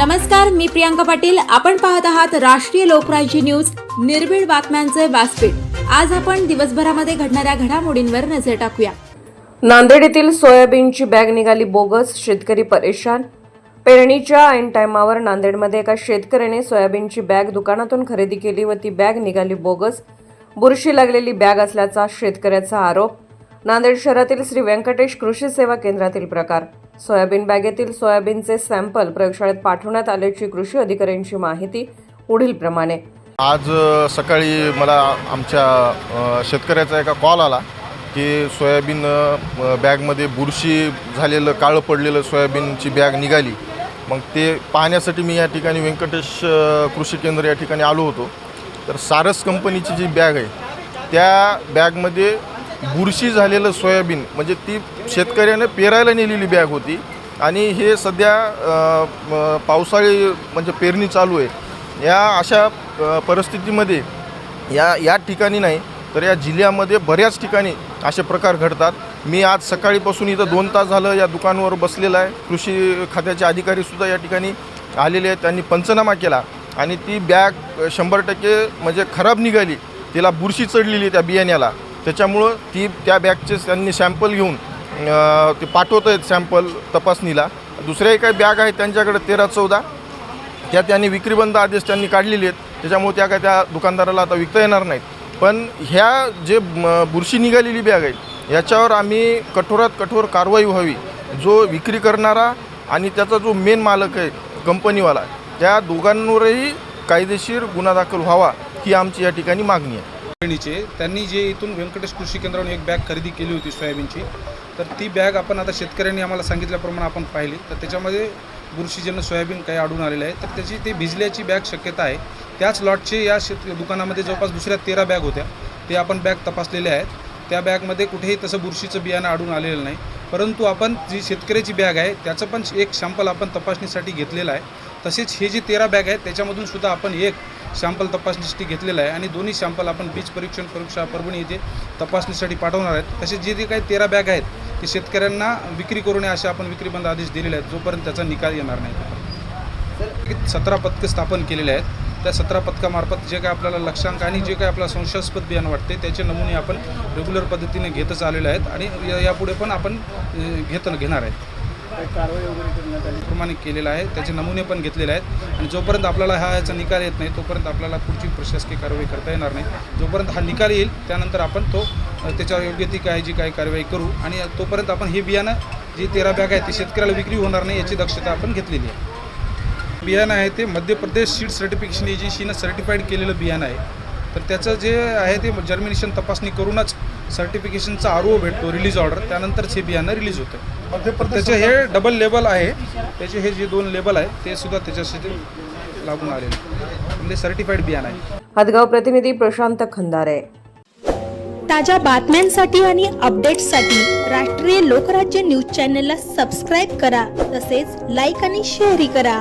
नमस्कार मी प्रियांका पाटील. आपण पाहत आहात राष्ट्रीय लोकराज्य न्यूज. निर्भीड बातम्यांचे व्यासपीठ. आज आपण दिवसभरामध्ये घडणाऱ्या घडामोडींवर नजर टाकूया. नांदेड येथील सोयाबीनची बॅग निघाली बोगस शेतकरी परेशान. पेरणीच्या ऐन टायमावर नांदेडमध्ये एका शेतकऱ्याने सोयाबीनची बॅग दुकानातून खरेदी केली व ती बॅग निघाली बोगस. बुरशी लागलेली बॅग असल्याचा शेतकऱ्याचा आरोप. नांदेड शहरातील श्री व्यंकटेश कृषी सेवा केंद्रातील प्रकार. सोयाबीन बॅगेतील सोयाबीनचे सॅम्पल प्रयोगशाळेत पाठवण्यात आल्याची कृषी अधिकाऱ्यांची माहिती पुढीलप्रमाणे. आज सकाळी मला आमच्या शेतकऱ्याचा एका कॉल आला की सोयाबीन बॅगमध्ये बुरशी झालेलं काळं पडलेलं सोयाबीनची बॅग निघाली. मग ते पाहण्यासाठी मी या ठिकाणी व्यंकटेश कृषी केंद्र या ठिकाणी आलो होतो. तर सारस कंपनीची जी बॅग आहे त्या बॅगमध्ये बुरशी झालेलं सोयाबीन म्हणजे ती शेतकऱ्यानं पेरायला नेलेली बॅग होती. आणि हे सध्या पावसाळी म्हणजे पेरणी चालू आहे. या अशा परिस्थितीमध्ये या या ठिकाणी नाही तर या जिल्ह्यामध्ये बऱ्याच ठिकाणी असे प्रकार घडतात. मी आज सकाळीपासून इथं दोन तास झालं या दुकानावर बसलेलं आहे. कृषी खात्याचे अधिकारीसुद्धा या ठिकाणी आलेले आहेत. त्यांनी पंचनामा केला आणि ती बॅग शंभर टक्के म्हणजे खराब निघाली. तिला बुरशी चढलेली त्या बियाण्याला. त्याच्यामुळं ती त्या बॅगचे त्यांनी सॅम्पल घेऊन ते पाठवत आहेत सॅम्पल तपासणीला. दुसऱ्याही काही बॅग आहेत त्यांच्याकडे तेरा चौदा. त्या त्यांनी विक्रीबंद आदेश त्यांनी काढलेले आहेत. त्याच्यामुळे त्या काय त्या दुकानदाराला आता विकता येणार नाहीत. पण ह्या जे बुरशी निघालेली बॅग आहे याच्यावर आम्ही कठोरात कठोर कारवाई व्हावी. जो विक्री करणारा आणि त्याचा जो मेन मालक आहे कंपनीवाला त्या दोघांवरही कायदेशीर गुन्हा दाखल व्हावा ही आमची या ठिकाणी मागणी आहे. श्रेणीचे त्यांनी जे इथून व्यंकटेश कृषी केंद्रावरून एक बॅग खरेदी केली होती सोयाबीनची तर ती बॅग आपण आता शेतकऱ्यांनी आम्हाला सांगितल्याप्रमाणे आपण पाहिली. तर त्याच्यामध्ये बुरशीजन्य सोयाबीन काही आढळून आलेलं आहे. तर त्याची ते भिजल्याची बॅग शक्यता आहे. त्याच लॉटचे या शेत दुकानामध्ये जवळपास दुसऱ्या तेरा बॅग होत्या. ते आपण बॅग तपासलेल्या आहेत. त्या बॅगमध्ये कुठेही तसं बुरशीचं बियाणं आढळून आलेलं नाही. परंतु आपण जी शेतकऱ्याची बॅग आहे त्याचं पण एक शॅम्पल आपण तपासणीसाठी घेतलेलं आहे. तसेच हे जे तेरा बॅग आहेत त्याच्यामधून सुद्धा आपण एक शॅम्पल तपासणीसाठी घेतलेलं आहे आणि दोन्ही शॅम्पल आपण बीज परीक्षण प्रयोगशाळा परभणी येथे तपासणीसाठी पाठवणार आहेत. तसेच जे जे काही तेरा बॅग आहेत ते शेतकऱ्यांना विक्री करू नये असे आपण विक्रीबंद आदेश दिलेले आहेत जोपर्यंत त्याचा निकाल येणार नाही. सतरा पथकं स्थापन केलेले आहेत. त्या सतरा पथकामार्फत जे काय आपल्याला लक्षांक आणि जे काय आपल्याला संशयास्पद बियाणं वाटते त्याचे नमुने आपण रेग्युलर पद्धतीने घेतच आलेले आहेत आणि यापुढे पण आपण घेत घेणार आहेत. प्रमाणे केलेलं आहे. त्याचे नमुने पण घेतलेले आहेत. आणि जोपर्यंत आपल्याला हा याचा निकाल येत नाही तोपर्यंत आपल्याला पुढची प्रशासकीय कारवाई करता येणार नाही. जोपर्यंत हा निकाल येईल त्यानंतर आपण तो त्याच्यावर योग्य ती काय जी काही कारवाई करू आणि तोपर्यंत आपण हे बियाणं जी तेरा बॅग आहे ती शेतकऱ्याला विक्री होणार नाही याची दक्षता आपण घेतलेली आहे. बियाणं आहे ते मध्य प्रदेश सीड सर्टिफिकेशन एजन्सीनं सर्टिफाईड केलेलं बियाणं आहे. तर त्याचं जे आहे ते जर्मिनेशन तपासणी करूनच सर्टिफिकेशनचा आर ओ भेटतो रिलीज ऑर्डर त्यानंतरच हे बियाणं रिलीज होतं. त्याचे हे डबल लेबल आहे. त्याचे हे जे दोन लेबल आहे ते सुद्धा त्याच्यासाठी लागून आलेले म्हणजे सर्टिफाईड बियाणं आहे हदगाव प्रतिनिधी प्रशांत खंदारे. ताज्या बातम्यांसाठी आणि अपडेट्ससाठी राष्ट्रीय लोकराज्य न्यूज चॅनलला सबस्क्राईब करा. तसेच लाईक आणि शेअरही करा.